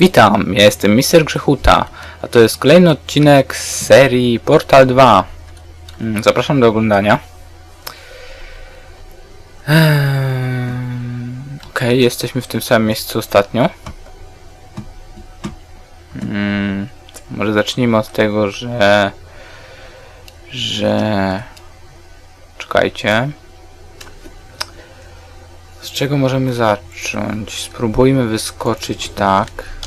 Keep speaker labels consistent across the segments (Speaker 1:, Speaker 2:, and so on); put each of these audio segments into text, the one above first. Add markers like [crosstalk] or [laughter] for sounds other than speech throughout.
Speaker 1: Witam, ja jestem Mister Grzechuta, a to jest kolejny odcinek z serii Portal 2. Mm, Zapraszam do oglądania. Eee, Okej, jesteśmy w tym samym miejscu ostatnio. Mm, może zacznijmy od tego, że... że... Czekajcie. Z czego możemy zacząć? Spróbujmy wyskoczyć tak.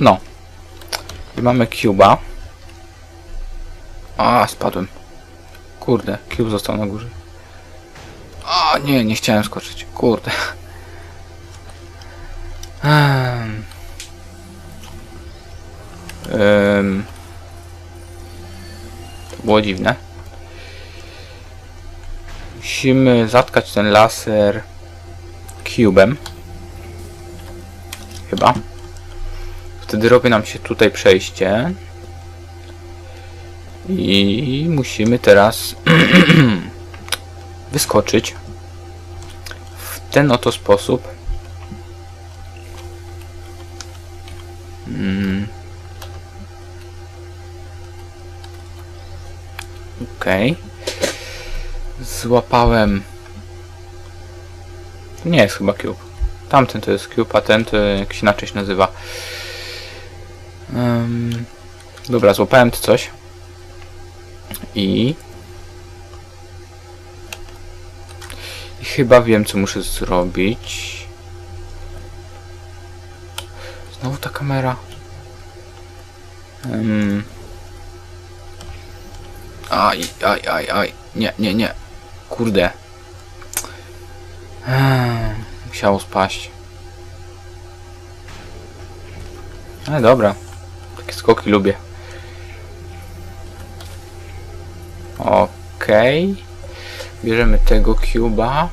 Speaker 1: No. I mamy Cuba. A, spadłem. Kurde, Cube został na górze. A, nie, nie chciałem skoczyć. Kurde. To było dziwne. Musimy zatkać ten laser cubem. Chyba. Wtedy robi nam się tutaj przejście. I musimy teraz [clears throat] wyskoczyć w ten oto sposób. Mm. Okej. Złapałem. Nie jest chyba cube. Tamten to jest cube, a ten to jakiś inaczej się nazywa. Em, dobra, złapałem to coś. I... I chyba wiem, co muszę zrobić. Znowu ta kamera. Um. Aj, aj, aj, aj. Nie, nie, nie. Kurde. Musiało spaść. Ale dobra. Takie skoki lubię. Okej. Bierzemy tego cuba.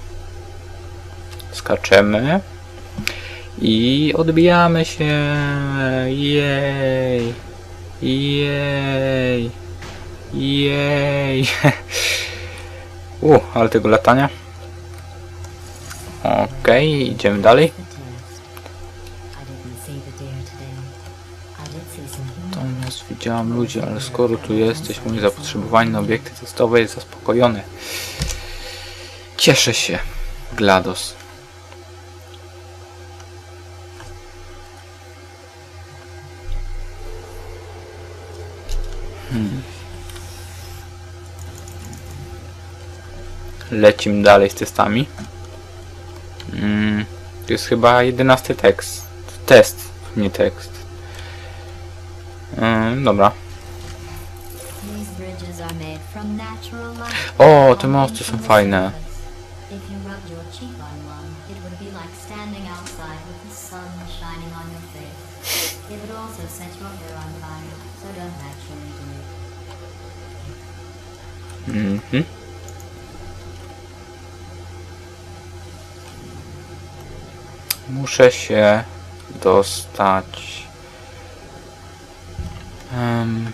Speaker 1: Skaczemy. I odbijamy się. Jej. Jej. Jej. [laughs] U, ale tego latania. Okej, idziemy dalej. Widziałam ludzi, ale skoro tu jesteś, moje zapotrzebowanie na obiekty testowe jest zaspokojone. Cieszę się, GLaDOS. Hmm. Lecimy dalej z testami. Mm, to jest chyba jedenasty tekst. Test, nie tekst. Mm, dobra. O, te mosty są fajne. Mhm. Muszę się dostać. Em,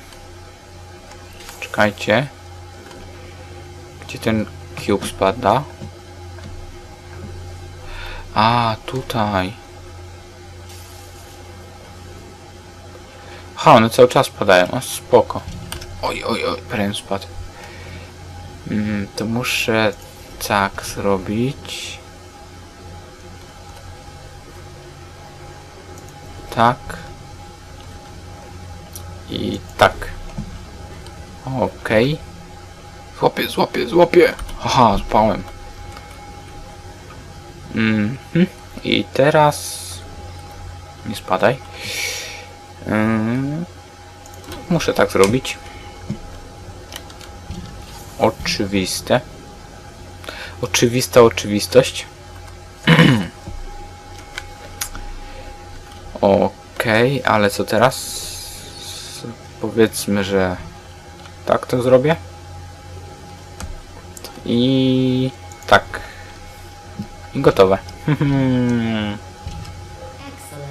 Speaker 1: czekajcie. Gdzie ten cube spada? A, tutaj. Ha, one cały czas padają. O, spoko. Oj, oj, oj, prawie spadł. Mm, to muszę tak zrobić. Tak. I tak. Okej. Złapię, złapię, złapię. Haha, złapałem. Mhm. I teraz... Nie spadaj. Ym, Muszę tak zrobić. Oczywiste. Oczywista oczywistość. [clears throat] Okej, ale co teraz? Powiedzmy, że tak to zrobię. I tak. I gotowe.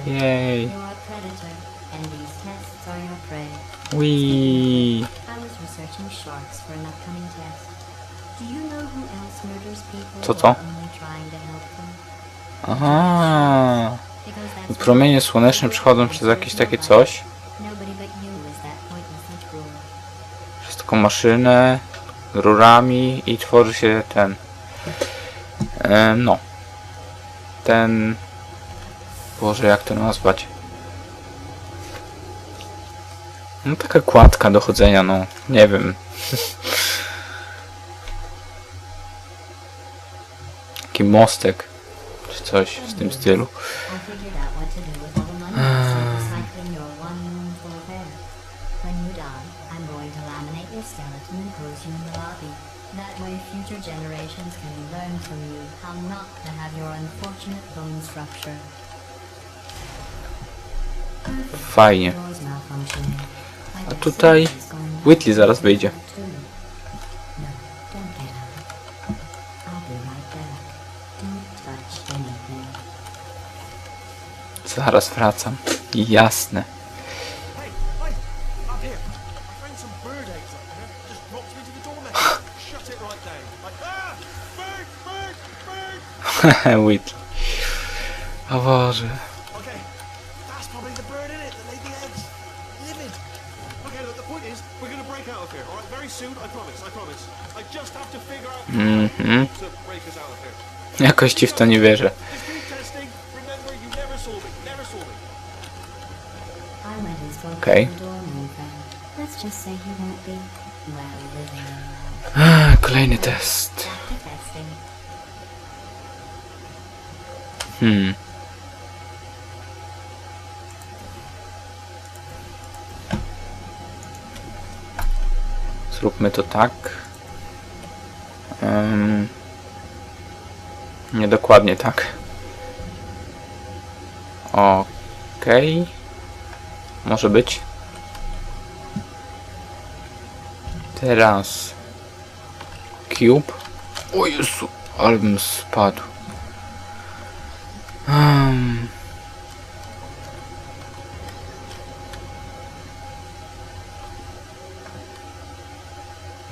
Speaker 1: Jej. Wee. Co to? Aha. Promienie słoneczne przechodzą przez jakieś takie coś. Taką maszynę, rurami i tworzy się ten. E, no. Ten. Boże, jak to nazwać? No taka kładka do chodzenia, no. Nie wiem. [laughs] Taki mostek. Czy coś w tym stylu.
Speaker 2: To laminate your skeleton and pose you in the lobby. That way future generations can learn from you how not to have your unfortunate bone structure.
Speaker 1: Fajnie. A tutaj
Speaker 2: to
Speaker 1: Whitley zaraz wyjdzie.
Speaker 2: too. No, don't
Speaker 3: to figure out
Speaker 1: Mhm. Jakoś ci w to nie wierzę.
Speaker 3: Just keep testing. Remember,
Speaker 1: Hmm. Zróbmy to tak. Um, niedokładnie tak. Okej. Może być. Teraz. Cube. O Jezu, ale bym spadł.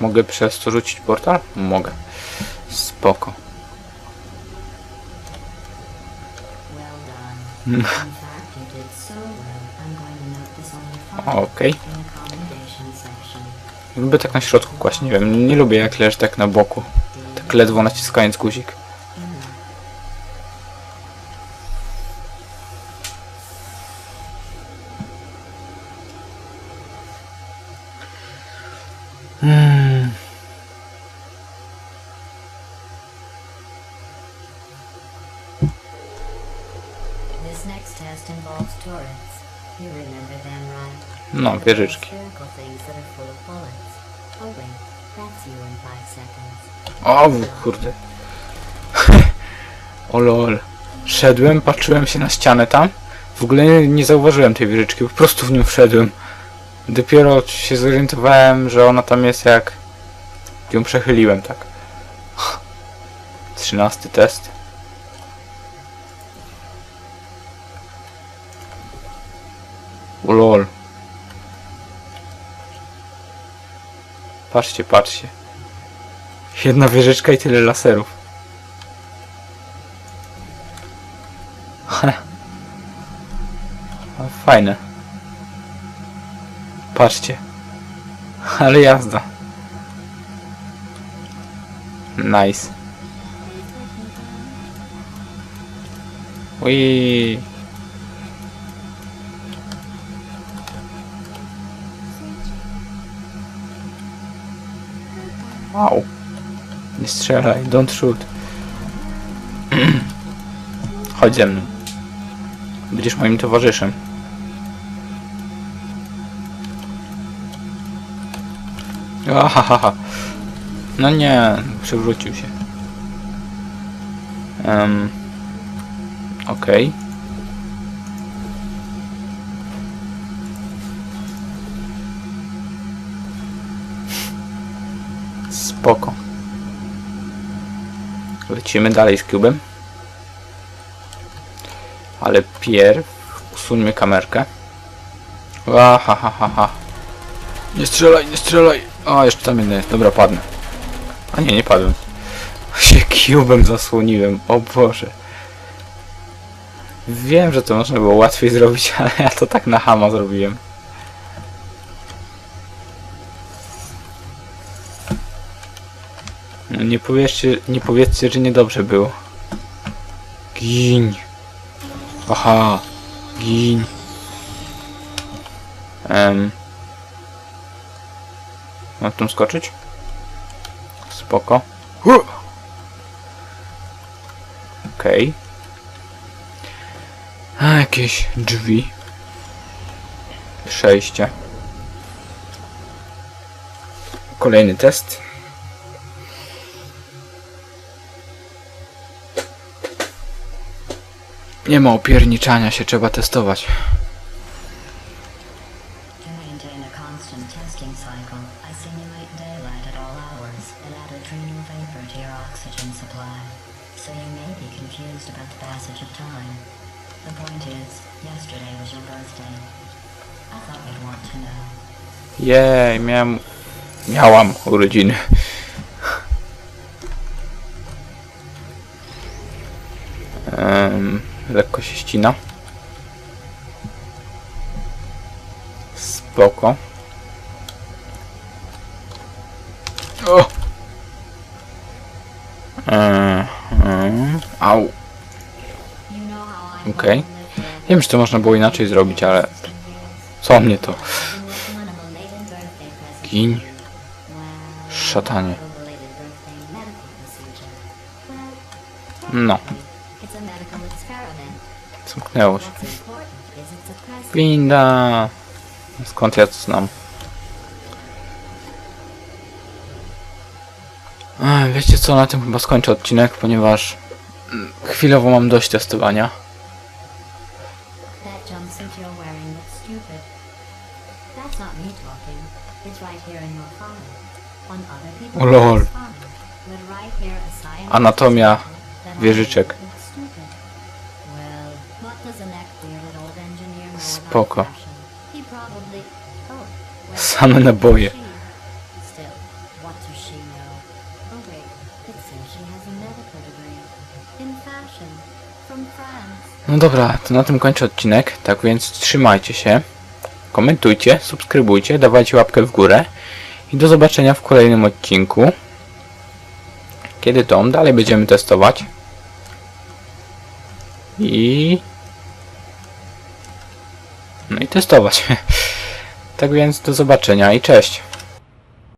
Speaker 1: Mogę przez to rzucić portal? Mogę. Spoko. [laughs] Okej.
Speaker 2: section.
Speaker 1: Lubię tak na środku kłaść, nie wiem, nie lubię jak leży tak na boku. Tak ledwo naciskając guzik.
Speaker 2: Five seconds.
Speaker 1: O kurde. [laughs] o lol. Szedłem, patrzyłem się na ścianę tam. W ogóle nie zauważyłem tej wieżyczki, po prostu w nią wszedłem. Dopiero się zorientowałem, że ona tam jest jak ją przechyliłem tak. [laughs] Trzynasty test. Lol. Patrzcie, patrzcie. Jedna wieżyczka i tyle laserów. A, Fajne. Patrzcie. Ale jazda. Nice. Ui. Wow. Nie strzelaj, don't shoot. [clears throat] Chodź ze mną. Będziesz moim towarzyszem. Ahahaha. No nie, przewrócił się. Um, Okej. Spoko. Lecimy dalej z kubem. Ale pierw usuńmy kamerkę. Aha, ha, ha, ha. Nie strzelaj, nie strzelaj. A, jeszcze tam inny. Dobra, padnę. A nie, nie padłem. [laughs] Się kubem zasłoniłem. O Boże. Wiem, że to można było łatwiej zrobić, [laughs] ale ja to tak na hama zrobiłem. No nie powiedzcie, nie powiedzcie, że niedobrze było. Gin. Aha. Gin. Em. Mam tam skoczyć? Spoko. Okej. A, jakieś drzwi. Przejście. Kolejny test.
Speaker 2: I thought you'd want to know.
Speaker 1: Jej, miałem... Miałam urodziny. Lekko się ścina. Spoko. O! Eee, au. Okej.
Speaker 2: forever.
Speaker 1: Wiem, że to można było inaczej zrobić, ale co mnie to? Gin. Szatanie. No, zamknęło się. Winda. Skąd ja to znam? Wiecie co, na tym chyba skończę odcinek, ponieważ mm, chwilowo mam dość testowania. O lol. Anatomia wieżyczek. Spoko.
Speaker 2: He probably... Oh.
Speaker 1: Same naboje.
Speaker 2: Oh.
Speaker 1: No dobra, to na tym kończę odcinek, tak więc trzymajcie się, komentujcie, subskrybujcie, dawajcie łapkę w górę i do zobaczenia w kolejnym odcinku. Kiedy to? Dalej będziemy testować. I... No i testować. Tak więc do zobaczenia i cześć.